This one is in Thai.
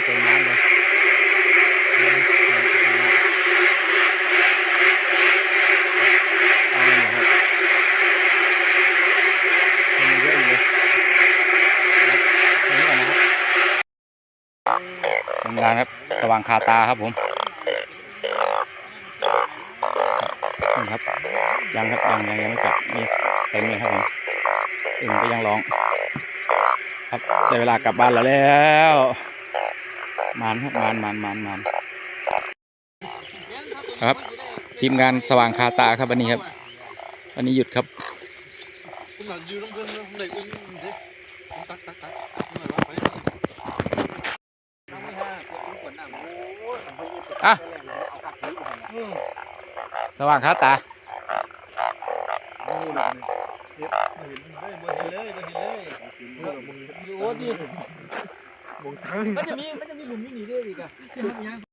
ำเต็มน้ำเลยทำงานครับ สว่างคาตาครับผมครับยังครับยังยังยังไม่จับมีเต็มเลยครับผมอึ่งก็ยังร้อง ครับได้เวลากลับบ้านแล้วแล้ว มานครับมานมานมานมานครับ ทีมงานสว่างคาตาครับวันนี้ครับวันนี้หยุดครับคุณหลังยืนต้องเพิ่นต้องได้อึ้งดิตักตักตักหน่อยว่าไปอะสว่างคาตางูหนักนี่เห็นเห็นเลยบ่เห็นเลยบ่เห็นเลยโอ้ดิ มงทั้ง มันจะมีมันจะมีหลุมนี่หนีได้อีกอะที่มันยัง